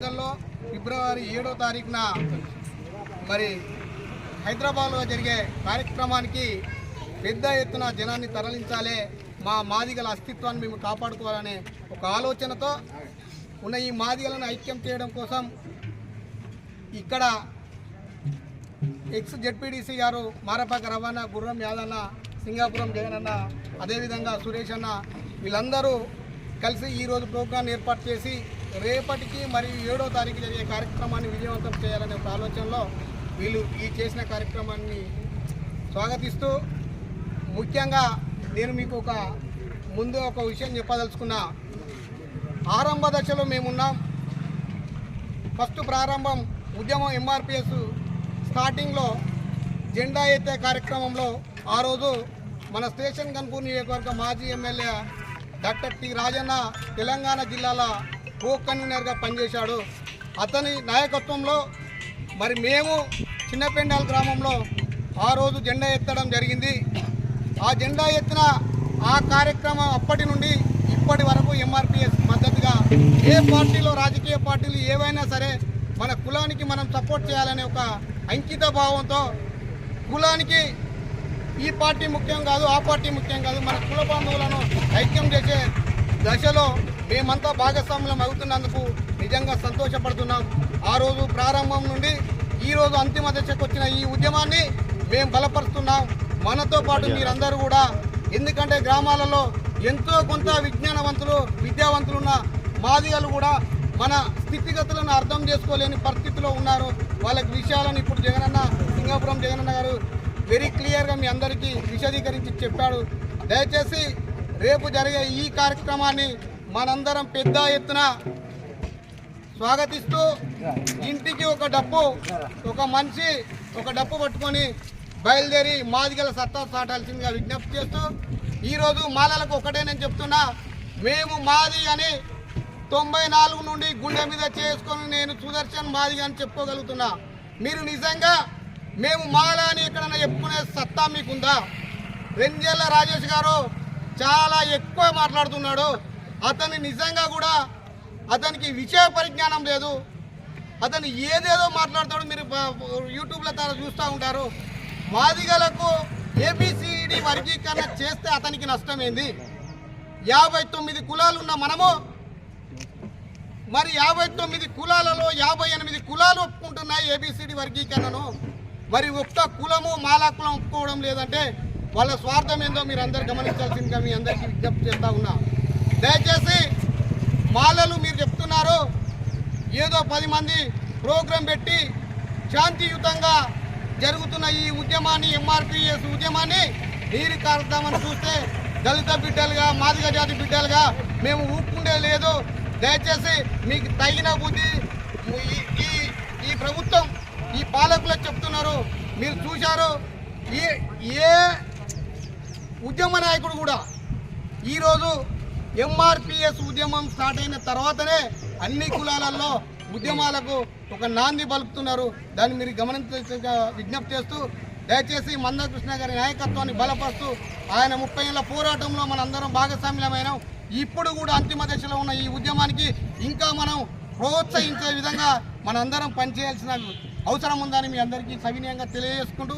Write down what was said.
ఫిబ్రవరి ఏడో తారీఖున మరి హైదరాబాద్లో జరిగే కార్యక్రమానికి పెద్ద ఎత్తున జనాన్ని తరలించాలి మా మాదిగల అస్తిత్వాన్ని మేము కాపాడుకోవాలనే ఒక ఆలోచనతో ఉన్న ఈ మాదిగలను ఐక్యం చేయడం కోసం ఇక్కడ ఎక్స్ జెడ్పీడీసీ గారు మారపాక రవాణా గుర్రం యాదన్న సింగాపురం జగనన్న అదేవిధంగా సురేష్ అన్న వీళ్ళందరూ కలిసి ఈరోజు ప్రోగ్రాం ఏర్పాటు చేసి రేపటికి మరియు ఏడో తారీఖు జరిగే కార్యక్రమాన్ని విజయవంతం చేయాలనే ఒక ఆలోచనలో వీళ్ళు ఈ చేసిన కార్యక్రమాన్ని స్వాగతిస్తూ ముఖ్యంగా నేను మీకు ఒక ముందు ఒక విషయం చెప్పదలుచుకున్నా. ఆరంభ దశలో మేమున్నాం. ఫస్ట్ ప్రారంభం ఉద్యమం ఎంఆర్పిఎస్ స్టార్టింగ్లో జెండా ఎత్తే కార్యక్రమంలో ఆ రోజు మన స్టేషన్ కన్పూర్ నియోజకవర్గ మాజీ MLA doctor T Rajanna Telangana జిల్లాల కో కన్వీనర్గా పనిచేశాడు. అతని నాయకత్వంలో మరి మేము చిన్నపెండాల గ్రామంలో ఆ రోజు జెండా ఎత్తడం జరిగింది. ఆ జెండా ఎత్తిన ఆ కార్యక్రమం అప్పటి నుండి ఇప్పటి వరకు ఎంఆర్పిఎస్ మద్దతుగా ఏ పార్టీలో రాజకీయ పార్టీలు ఏవైనా సరే మన కులానికి మనం సపోర్ట్ చేయాలనే ఒక అంకిత భావంతో కులానికి ఈ పార్టీ ముఖ్యం కాదు ఆ పార్టీ ముఖ్యం కాదు మన కుల బంధువులను ఐక్యం చేసే దశలో మేమంతా భాగస్వామ్యం అవుతున్నందుకు నిజంగా సంతోషపడుతున్నాం. ఆ రోజు ప్రారంభం నుండి ఈ రోజు అంతిమ దశకు వచ్చిన ఈ ఉద్యమాన్ని మేము బలపరుస్తున్నాం. మనతో పాటు మీరందరూ కూడా ఎందుకంటే గ్రామాలలో ఎంతో కొంత విజ్ఞానవంతులు విద్యావంతులున్న మాదిగలు కూడా మన స్థితిగతులను అర్థం చేసుకోలేని పరిస్థితిలో ఉన్నారు. వాళ్ళకి విషయాలను ఇప్పుడు జగనన్న సింగాపురం జగనన్న గారు వెరీ క్లియర్గా మీ అందరికీ విశదీకరించి చెప్పాడు. దయచేసి రేపు జరిగే ఈ కార్యక్రమాన్ని మనందరం పెద్ద ఎత్తున స్వాగతిస్తూ ఇంటికి ఒక డప్పు ఒక మనిషి ఒక డప్పు పట్టుకొని బయలుదేరి మాదిగల సత్తా చాటాల్సిందిగా విజ్ఞప్తి చేస్తూ ఈరోజు మాలలకు ఒకటే నేను చెప్తున్నా. మేము మాది అని తొంభై నాలుగు నుండి గుండె మీద చేసుకొని నేను సుదర్శన్ మాది అని చెప్పుకోగలుగుతున్నా. మీరు నిజంగా మేము మాల అని ఎక్కడైనా చెప్పుకునే సత్తా మీకుందా? రెంజేళ్ళ రాజేష్ గారు చాలా ఎక్కువ మాట్లాడుతున్నాడు. అతన్ని నిజంగా కూడా అతనికి విషయ పరిజ్ఞానం లేదు. అతను ఏదేదో మాట్లాడతాడు మీరు యూట్యూబ్లో తన చూస్తూ ఉంటారు. మాదిగలకు ఏబిసిడి వర్గీకరణ చేస్తే అతనికి నష్టమైంది యాభై తొమ్మిది కులాలు ఉన్న మనము మరి యాభై తొమ్మిది కులాలలో యాభై ఎనిమిది కులాలు ఒప్పుకుంటున్నాయి ఏబిసిడి వర్గీకరణను. మరి ఒక్క కులము మాలా కులం ఒప్పుకోవడం లేదంటే వాళ్ళ స్వార్థం ఏందో మీరు అందరు గమనించాల్సిందిగా మీ అందరికీ విజ్ఞప్తి చేస్తా ఉన్నా. దయచేసి మాలలు మీరు చెప్తున్నారు. ఏదో పది మంది ప్రోగ్రాం పెట్టి శాంతియుతంగా జరుగుతున్న ఈ ఉద్యమాన్ని ఎంఆర్పిఎస్ ఉద్యమాన్ని నీరు కారుద్దామని చూస్తే దళిత బిడ్డలుగా మాదిగ జాతి బిడ్డలుగా మేము ఊపుకుండే లేదు. దయచేసి మీకు తగిన బుద్ధి ఈ- ఈ ఈ ప్రభుత్వం ఈ పాలకులకు చెప్తున్నారు. మీరు చూశారు. ఏ ఏ ఉద్యమ నాయకుడు కూడా ఈరోజు ఎంఆర్పిఎస్ ఉద్యమం స్టార్ట్ అయిన తర్వాతనే అన్ని కులాలలో ఉద్యమాలకు ఒక నాంది పలుకుతున్నారు. దాన్ని మీరు గమనించగా విజ్ఞప్తి చేస్తూ దయచేసి మందకృష్ణ గారి నాయకత్వాన్ని బలపరుస్తూ ఆయన ముప్పై ఏళ్ళ పోరాటంలో మనందరం భాగస్వామ్యమైనాం. ఇప్పుడు కూడా అంతిమ దశలో ఉన్న ఈ ఉద్యమానికి ఇంకా మనం ప్రోత్సహించే విధంగా మనందరం పనిచేయాల్సిన అవసరం ఉందని మీ అందరికీ సవినయంగా తెలియజేసుకుంటూ